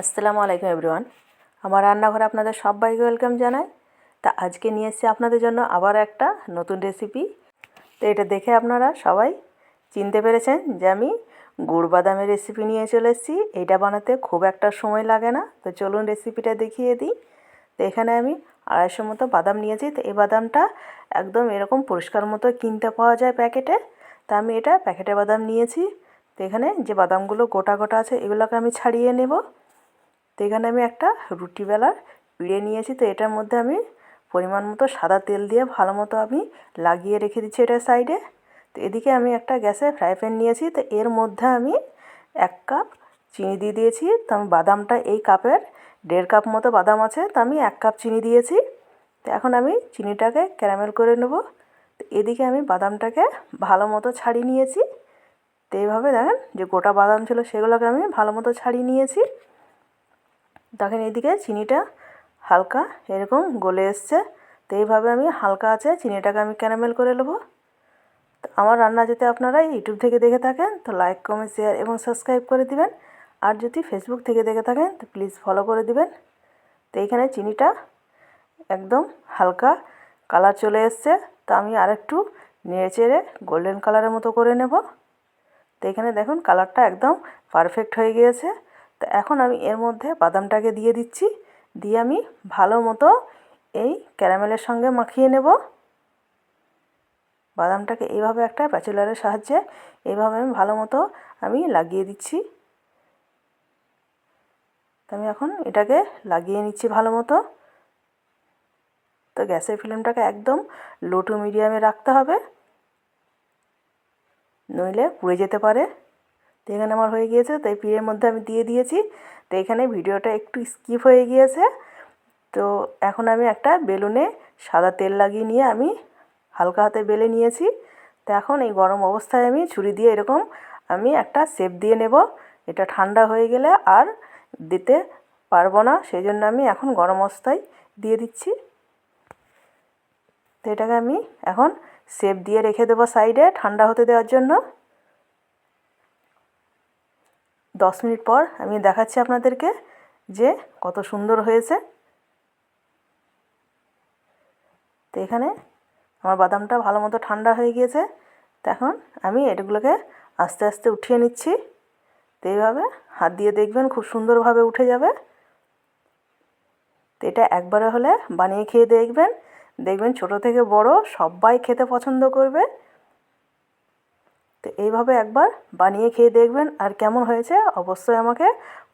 আসসালামু আলাইকুম এভরিওয়ান। আমার রান্নাঘরে আপনাদের সবাইকে ওয়েলকাম জানাই। তা আজকে নিয়ে এসেছি আপনাদের জন্য আবার একটা নতুন রেসিপি তো এটা দেখে আপনারা সবাই চিনতে পেরেছেন যে আমি গুড় বাদামের রেসিপি নিয়ে চলে এসেছি। এটা বানাতে খুব একটা সময় লাগে না। তো চলুন রেসিপিটা দেখিয়ে দিই। তো এখানে আমি আড়াইশো মতো বাদাম নিয়েছি। তো এই বাদামটা একদম এরকম পরিষ্কার মতো কিনতে পাওয়া যায় প্যাকেটে। তা আমি এটা প্যাকেটে বাদাম নিয়েছি। তো এখানে যে বাদামগুলো গোটা গোটা আছে, এগুলোকে আমি ছাড়িয়ে নেব। তো এখানে আমি একটা রুটি বেলার পিড়ে নিয়েছি, তো এটার মধ্যে আমি পরিমাণ মতো সাদা তেল দিয়ে ভালো মতো আমি লাগিয়ে রেখে দিচ্ছি এটা সাইডে তো এদিকে আমি একটা গ্যাসে ফ্রাই প্যান নিয়েছি, তো এর মধ্যে আমি এক কাপ চিনি দিয়ে দিয়েছি, তো আমি বাদামটা এই কাপের দেড় কাপ মতো বাদাম আছে, তো আমি এক কাপ চিনি দিয়েছি। তো এখন আমি চিনিটাকে ক্যারামেল করে নেব। তো এদিকে আমি বাদামটাকে ভালো মতো ছাড়িয়ে নিয়েছি। তো এইভাবে দেখেন যে গোটা বাদাম ছিল সেগুলোকে আমি ভালো মতো ছাড়িয়ে নিয়েছি। দেখেন এইদিকে চিনিটা হালকা এরকম গলে এসছে। তো এইভাবে আমি হালকা আছে, চিনিটাকে আমি ক্যারামেল করে নেব। তো আমার রান্না যদি আপনারা ইউটিউব থেকে দেখে থাকেন, তো লাইক, কমেন্ট, শেয়ার এবং সাবস্ক্রাইব করে দিবেন। আর যদি ফেসবুক থেকে দেখে থাকেন, তো প্লিজ ফলো করে দিবেন। তো এইখানে চিনিটা একদম হালকা কালার চলে এসছে। তো আমি আরেকটু নেড়ে চেড়ে গোল্ডেন কালারের মতো করে নেব। তো এখানে দেখুন কালারটা একদম পারফেক্ট হয়ে গিয়েছে। তো এখন আমি এর মধ্যে বাদামটাকে দিয়ে দিচ্ছি। দিয়ে আমি ভালো মতো এই ক্যারামেলের সঙ্গে মাখিয়ে নেব। বাদামটাকে এইভাবে একটা প্যাচুলারের সাহায্যে এইভাবে আমি ভালো মতো আমি লাগিয়ে দিচ্ছি। আমি এখন এটাকে লাগিয়ে নিচ্ছি ভালো মতো। তো গ্যাসের ফ্লেমটাকে একদম লো টু মিডিয়ামে রাখতে হবে। নইলে পুড়ে যেতে পারে। তো এখানে আমার হয়ে গিয়েছে, তাই পিড়ের মধ্যে আমি দিয়ে দিয়েছি। তো এখানে ভিডিওটা একটু স্কিপ হয়ে গিয়েছে। তো এখন আমি একটা বেলুনে সাদা তেল লাগিয়ে নিয়ে আমি হালকা হাতে বেলে নিয়েছি। তো এখন এই গরম অবস্থায় আমি ছুরি দিয়ে এরকম আমি একটা শেপ দিয়ে নেব। এটা ঠান্ডা হয়ে গেলে আর দিতে পারব না সেই জন্য আমি এখন গরম অবস্থায় দিয়ে দিচ্ছি। তো এটাকে আমি এখন শেপ দিয়ে রেখে দেবো সাইডে ঠান্ডা হতে দেওয়ার জন্য। দশ মিনিট পর আমি দেখাচ্ছি আপনাদেরকে যে কত সুন্দর হয়েছে। তো এখানে আমার বাদামটা ভালো মতো ঠান্ডা হয়ে গিয়েছে। তো এখন আমি এটাগুলোকে আস্তে আস্তে উঠিয়ে নিচ্ছি। তো এইভাবে হাত দিয়ে দেখবেন খুব সুন্দরভাবে উঠে যাবে। তো এটা একবারে হলে বানিয়ে খেয়ে দেখবেন। দেখবেন ছোট থেকে বড় সবাই খেতে পছন্দ করবে। তো এইভাবে একবার বানিয়ে খেয়ে দেখবেন আর কেমন হয়েছে অবশ্যই আমাকে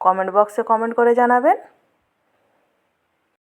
কমেন্ট বক্সে কমেন্ট করে জানাবেন।